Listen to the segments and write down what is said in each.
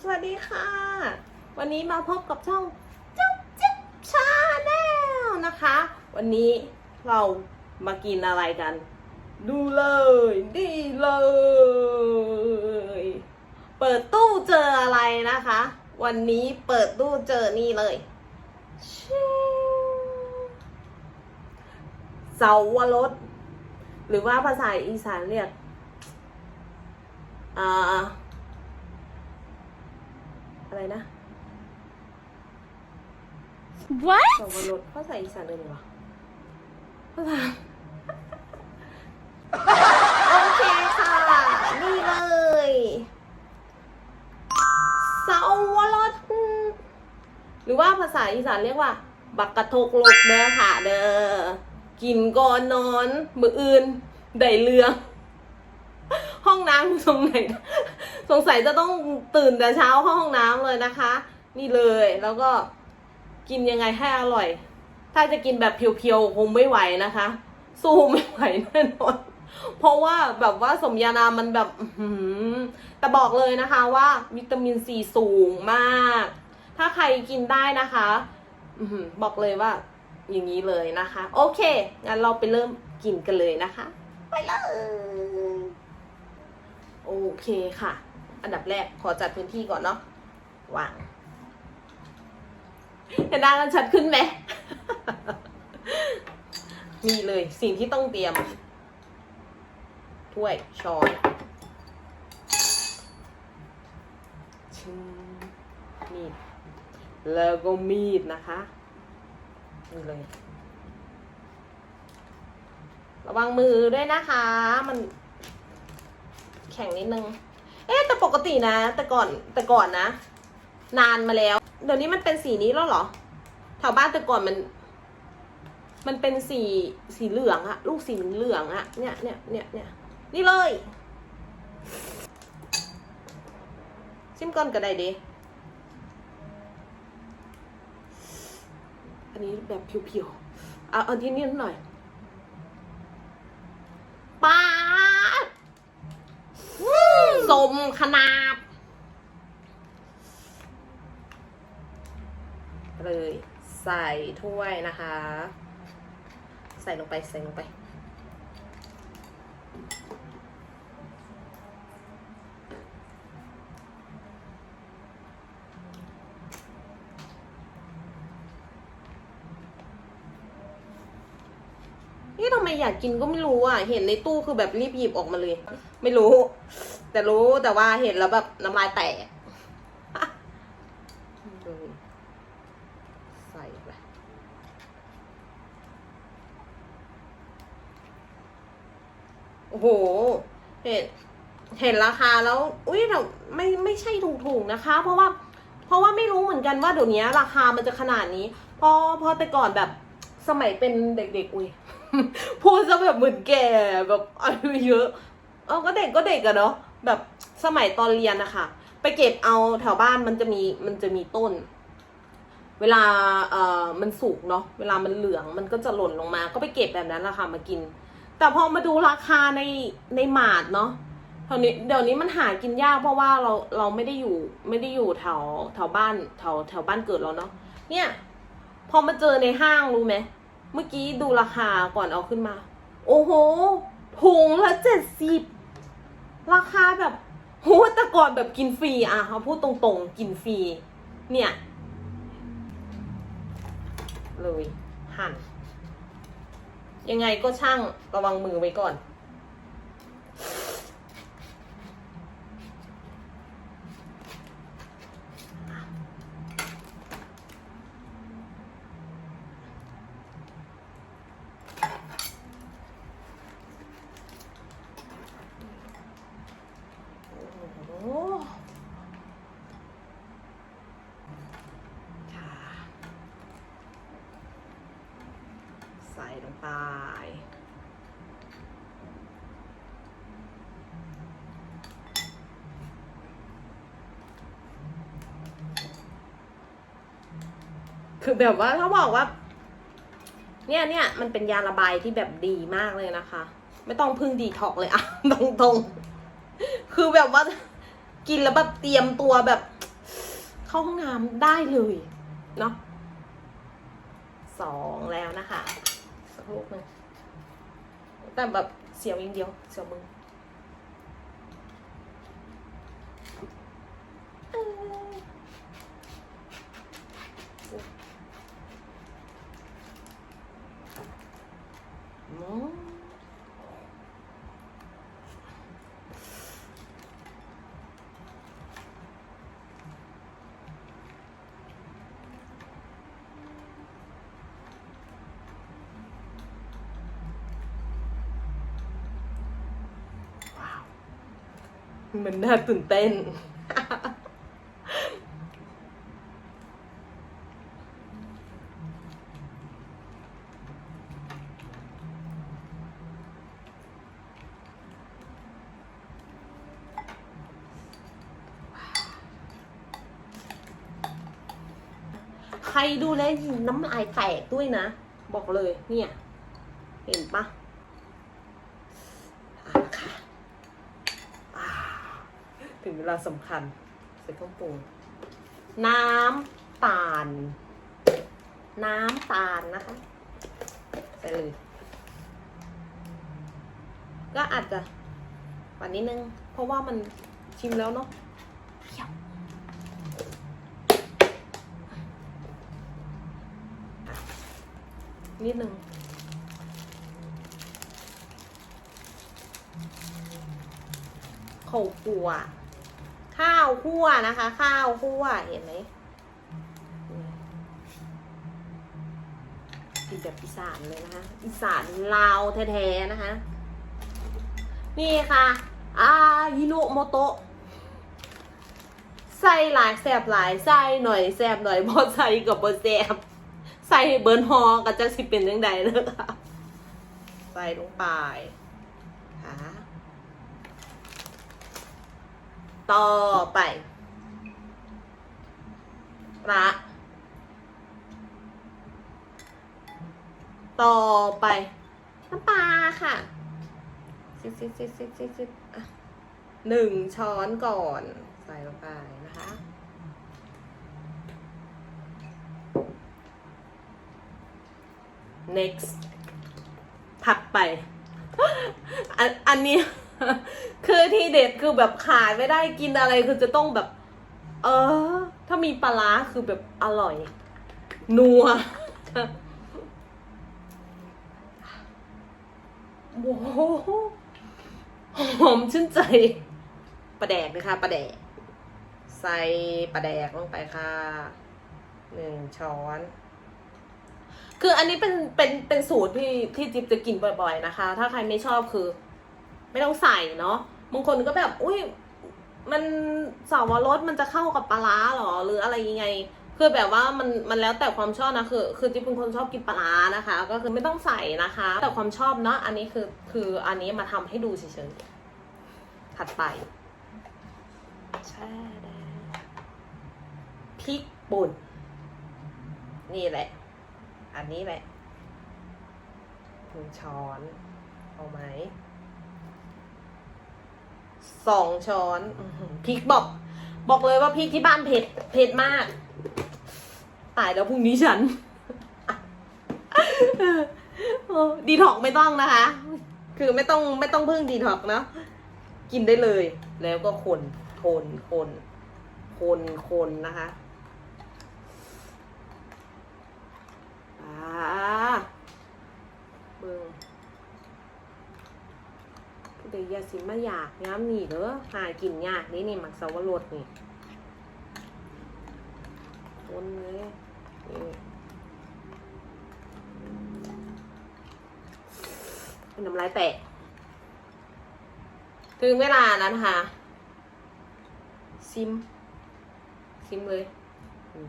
สวัสดีค่ะ วันนี้มาพบกับช่องจุ๊บจิ๊บชาแนลนะคะ วันนี้เรามากินอะไรกัน ดูเลยดีเลย เปิดตู้เจออะไรนะคะ วันนี้เปิดตู้เจอนี่เลยชิงเสาวรสหรือว่าภาษาอีสานเรียกอ่า อะไรนะ What? เสาวรสภาษาอีสานเลยดีวะภาษาโอเคค่ะ นี่เลยเสาวรสหรือว่าภาษาอีสานเรียกว่า บักกะทกลกเด้อค่ะเด้อกินก่อนนอน มืออื่น ได้เรื่องห้องน้ำตรงไหน สงสัยจะต้องตื่นแต่เช้าเข้าห้องน้ำเลยนะคะ นี่เลยแล้วก็กินยังไงให้อร่อย ถ้าจะกินแบบเพียวๆคงไม่ไหวนะคะ สู้ไม่ไหวแน่นอนเพราะว่าแบบว่าสมยานามันแบบอื้อหือแต่บอกเลยนะคะว่าวิตามินซีสูงมาก ถ้าใครกินได้นะคะอือหือบอกเลยว่า อย่างนี้เลยนะคะ โอเค งั้นเราไปเริ่มกินกันเลยนะคะ ไปเลย โอเคค่ะ อันดับแรกขอจัดพื้นที่ก่อนเนาะวางเห็นหน้ากันชัดขึ้นไหมนี่เลยสิ่งที่ต้องเตรียม ถ้วยช้อนชิมมีดแล้วก็มีดนะคะนี่เลย ระวังมือด้วยนะคะ มันแข็งนิดนึง เอ๊ะแต่ปกตินะ แต่ก่อนแต่ก่อนนะ นานมาแล้ว เดี๋ยวนี้มันเป็นสีนี้แล้วเหรอแถวบ้านแต่ก่อนมัน มันเป็นสีสีเหลืองอะลูกสีเหลืองอะเนี่ยเนี่ยเนี่ยเนี่ยนี่เลยชิมก่อนก็ได้เดอันนี้แบบเพียวๆเอาเอาที่นี่หน่อย ขนาด เลยใส่ถ้วยนะคะ ใส่ลงไปใส่ลงไป นี่ทำไมอยากกินก็ไม่รู้อะ เห็นในตู้คือแบบรีบหยิบออกมาเลย ไม่รู้ แต่รู้แต่ว่าเห็นแล้วแบบน้ำลายแตกใส่ไปโอ้โห เห็นเห็นราคาแล้ว อุ้ยแต่ไม่ไม่ใช่ถูกๆนะคะ เพราะว่า เพราะว่าไม่รู้เหมือนกันว่าเดี๋ยวนี้ราคามันจะขนาดนี้ พอพอแต่ก่อนแบบสมัยเป็นเด็กๆ อุ้ยพูดซะแบบเหมือนแก่แบบอายุเยอะ เออก็เด็กก็เด็กอะเนาะ แบบสมัยตอนเรียนนะคะไปเก็บเอาแถวบ้านมันจะมีมันจะมีต้น เวลาเอ่อมันสุกเนาะเวลามันเหลืองมันก็จะหล่นลงมา ก็ไปเก็บแบบนั้นแหละค่ะมากิน แต่พอมาดูราคาในในหมาดเนาะเท่านี้เดี๋ยวนี้มันหากินยากเพราะว่าเราเราไม่ได้อยู่ไม่ได้อยู่แถวแถวบ้านแถวแถวบ้านเกิดเราเนาะเนี่ย พอมาเจอในห้างรู้ไหมเมื่อกี้ดูราคาก่อนเอาขึ้นมา โอ้โหถุงละเจ็ดสิบ ราคาแบบโหแต่ก่อนแบบกินฟรีอะเขาพูดตรงๆ กินฟรี เนี่ย เลยหั่น ยังไงก็ช่างระวังมือไว้ก่อน โอ้โหค่ะ ใส่ลงไป คือแบบว่าเขาบอกว่า เนี่ยเนี่ยมันเป็นยาระบายที่แบบดีมากเลยนะคะ ไม่ต้องพึ่งดีท็อกเลยอะตรงๆคือแบบว่า กินแล้วแบบเตรียมตัวแบบ เข้าห้องน้ำได้เลยเนาะสองแล้วนะคะสักลูกหนึงแต่แบบเสียวอย่างเดียว เสียวมือเอ้ยอื มันน่าตื่นเต้น ใครดูแลว น้ำลายแตกด้วยนะ บอกเลยเนี่ย เห็นปะเอาละค่ะถึงเวลาสำคัญใส่เครื่องปรุงน้ำตาล น้ำตาลนะคะใส่เลย ก็อาจจะหวานนิดนึง เพราะว่ามันชิมแล้วเนาะเปรี้ยวอะ นิดนึงข้าวคั่วข้าวคั่วนะคะ ข้าวคั่วเห็นไหมกินแบบอีสานเลยนะคะ อีสานลาวแท้ๆนะคะ นี่ค่ะอาฮิโนโมโตะใส่หลายแสบหลายใส่หน่อยแสบหน่อยบ่ใส่กับบ่แสบ ส่เบิร์นฮอกับจังสิเป็นยังไงเลยค่ะใส่ลงไปค่ะต่อไปปลาต่อไปน้ำปลาค่ะสิบสิบสิบสิบสิบสิบอะหนึ่งช้อนก่อน ใส่ลงไปนะคะ next ถัดไป อันอันนี้ คือที่เด็ดคือแบบขายไม่ได้กินอะไรคือจะต้องแบบ เออ ถ้ามีปลาร้าคือแบบอร่อย นัวโอ้โหหอมชื่นใจปลาแดกนะคะปลาแดก ใส่ปลาแดกลงไปค่ะหนึ่งช้อน คืออันนี้เป็นเป็นเป็นสูตรที่ที่จิ๊บจะกินบ่อยๆนะคะ ถ้าใครไม่ชอบคือ ไม่ต้องใส่เนาะบางคนก็แบบอุ้ยมันสาวรสมันจะเข้ากับปลาร้าหรอหรืออะไรยังไง คือแบบว่ามันมันแล้วแต่ความชอบนะคือคือจิ๊บเป็นคนชอบกินปลาร้านะคะ ก็คือไม่ต้องใส่นะคะ แต่ความชอบเนาะอันนี้คือคืออันนี้มาทำให้ดูเฉยๆถัดไปแช่แดงพริกป่นนี่แหละ อันนี้แหละหนึ่งช้อน เอาไหมสองช้อนพริกบอก บอกเลยว่าพริกที่บ้านเผ็ด เผ็ดมาก ตายแล้วพรุ่งนี้ฉัน ดีท็อกไม่ต้องนะคะ คือไม่ต้องไม่ต้องพึ่งดีท็อกเนาะกินได้เลย แล้วก็คนคนคนคนคนนะคะอ่า เบิ่งเดี๋ยวยาสิมาอยากย้ำนี่เด้อหากินยากนี่นี่มักสาวรสนี่วนเลยนี่เป็นน้ำลายแตก ถึงเวลานั้วนะคะ ซิม ซิมเลยอืมอืม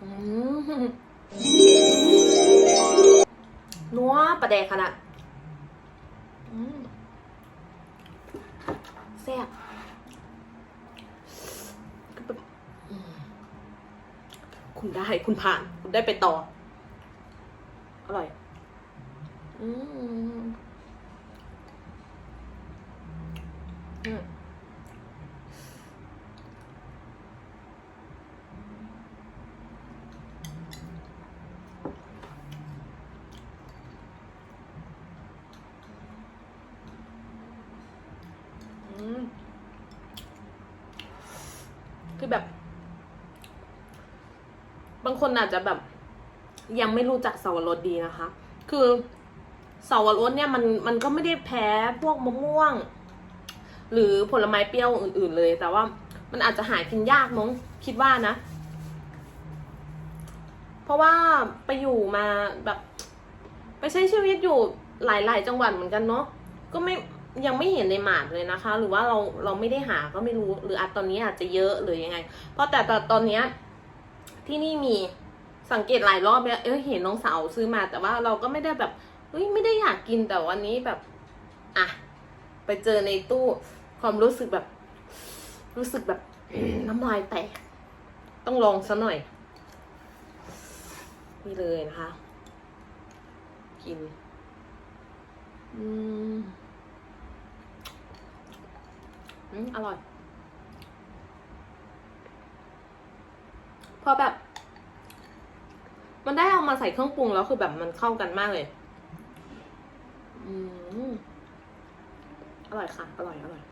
นัวประแดกขนาดแซ่บคุณได้คุณผ่าน คุณได้ไปต่อ อร่อย อืมอืมอืมคือแบบ บาง คนอาจจะแบบยังไม่รู้จักสวรสดีนะคะ คือสวรสเนี่ยมันมันก็ไม่ได้แพ้พวกมะม่วง หรือผลไม้เปรี้ยวอื่น ๆ เลย แต่ว่ามันอาจจะหากินยากมั้งคิดว่านะ เพราะว่าไปอยู่มาแบบไปใช้ชีวิตอยู่หลาย ๆ จังหวัดเหมือนกันเนาะก็ไม่ยังไม่เห็นในหมาดเลยนะคะ หรือว่าเราเราไม่ได้หาก็ไม่รู้ หรืออาจตอนนี้อาจจะเยอะหรือยังไง เพราะแต่แต่ตอนเนี้ย ที่นี่มีสังเกตหลายรอบแล้ว เออเห็นน้องสาวซื้อมาแต่ว่าเราก็ไม่ได้แบบเฮ้ยไม่ได้อยากกินแต่วันนี้แบบ อะ ไปเจอในตู้ความรู้สึกแบบ รู้สึกแบบน้ำลายแตก ต้องลองซะหน่อย นี่เลยนะคะ กิน อืม อืม อร่อย อแบบ มันได้เอามาใส่เครื่องปรุงแล้วคือแบบมันเข้ากันมากเลย อืมอร่อยค่ะ อร่อย อร่อย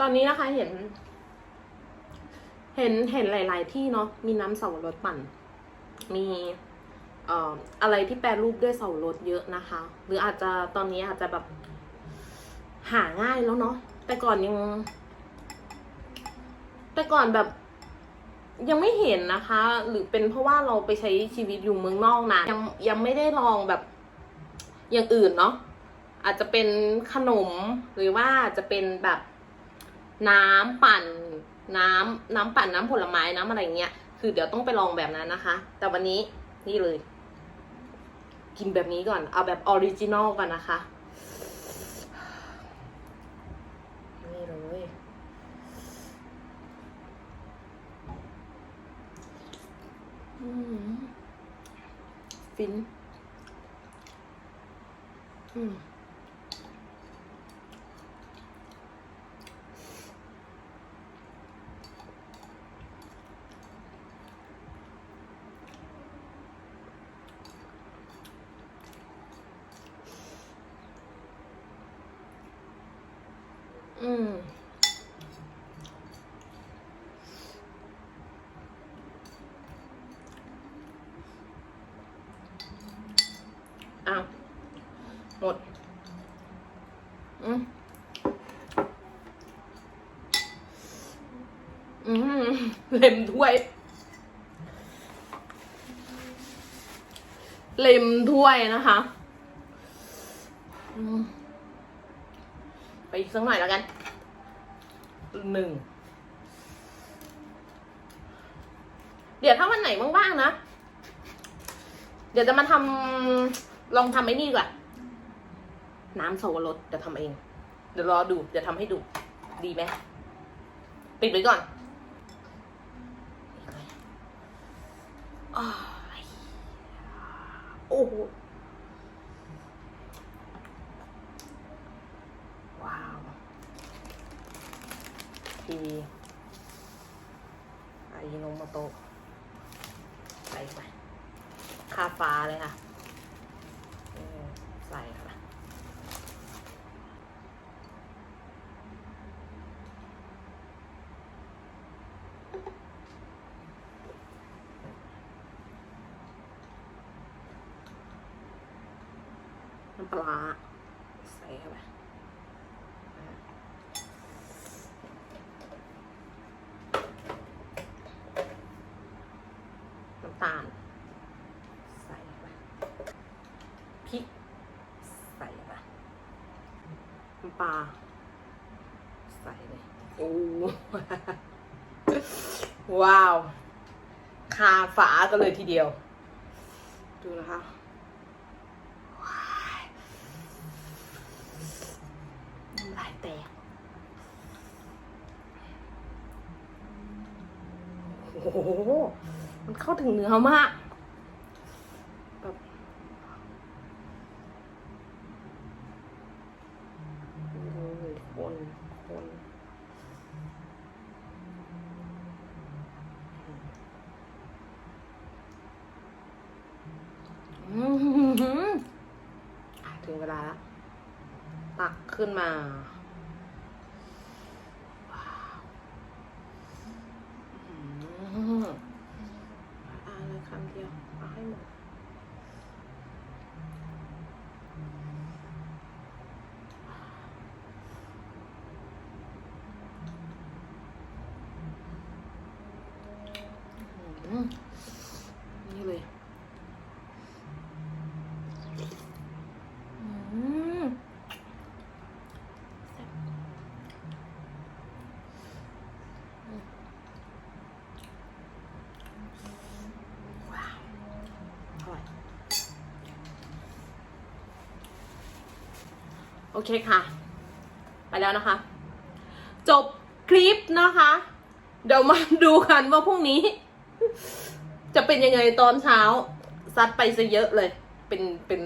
ตอนนี้นะคะเห็น เห็นเห็นหลาย ๆ ที่เนาะมีน้ำเสาวรสปั่น มีเอ่ออะไรที่แปรรูปด้วยเสาวรสเยอะนะคะ หรืออาจจะตอนนี้อาจจะแบบหาง่ายแล้วเนาะแต่ก่อนยัง แต่ก่อนแบบยังไม่เห็นนะคะ หรือเป็นเพราะว่าเราไปใช้ชีวิตอยู่เมืองนอกนะยังยังไม่ได้ลองแบบอย่างอื่นเนาะอาจจะเป็นขนมหรือว่าจะเป็นแบบน้ำปั่น น้ำน้ำปั่นน้ำผลไม้น้ำอะไรเงี้ย คือเดี๋ยวต้องไปลองแบบนั้นนะคะ แต่วันนี้นี่เลย กินแบบนี้ก่อน เอาแบบออริจินอลก่อนนะคะ นี่เลย ฟิน อืม อืม อ้าว หมด อืมอืมเล็มถ้วย เล็มถ้วยนะคะไปอีกสักหน่อยแล้วกัน หนึ่ง เดี๋ยวถ้าวันไหนว่างๆนะ เดี๋ยวจะมาทำลองทำไอ้นี่ก่อน น้ำสวรสเดี๋ยวทำเอง เดี๋ยวรอดู เดี๋ยวทำให้ดู ดีไหม ปิดไว้ก่อนโอ้โหว้าวทีไอายิโนโมโตะใส่ไปคาฟ้าเลยค่ะเออใส่ค่ะน้ำปลาใส่เข้าไปน้ำตาล ใส่ไปพริก ใส่ไปน้ำปลา ใส่เลยโอ้ว้าว คาฝากันเลยทีเดียว ดูนะคะ ว้ายลายแตกโอ้โห มันเข้าถึงเนื้อมากแบบคนคนถึงเวลาแล้ว ตักขึ้นมาว้าวอืมอ่าเลยคำเดียว เอาให้หมด อืมนี่เลย อืมแซ่บอืมว้าวอร่อย โอเคค่ะ ไปแล้วนะคะ จบคลิปนะคะ เดี๋ยวมาดูกันว่าพรุ่งนี้ จะเป็นยังไงตอนเช้า ซัดไปซะเยอะเลย เป็นเป็น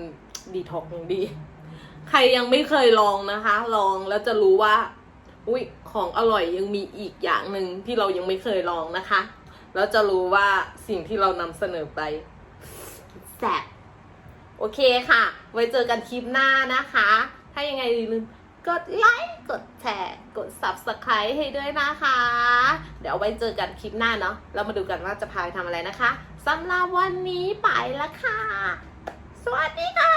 ดีท็อกดี ใครยังไม่เคยลองนะคะ ลองแล้วจะรู้ว่า อุ้ยของอร่อยยังมีอีกอย่างหนึ่งที่เรายังไม่เคยลองนะคะ แล้วจะรู้ว่าสิ่งที่เรานำเสนอไปแซ่บโอเคค่ะ ไว้เจอกันคลิปหน้านะคะายังไงลืมกดไลค์ กดแชร์ กด subscribe ให้ด้วยนะคะ เดี๋ยวไว้เจอกันคลิปหน้าเนาะ เรามาดูกันว่าจะพาไปทำอะไรนะคะสำหรับวันนี้ไปละค่ะ สวัสดีค่ะ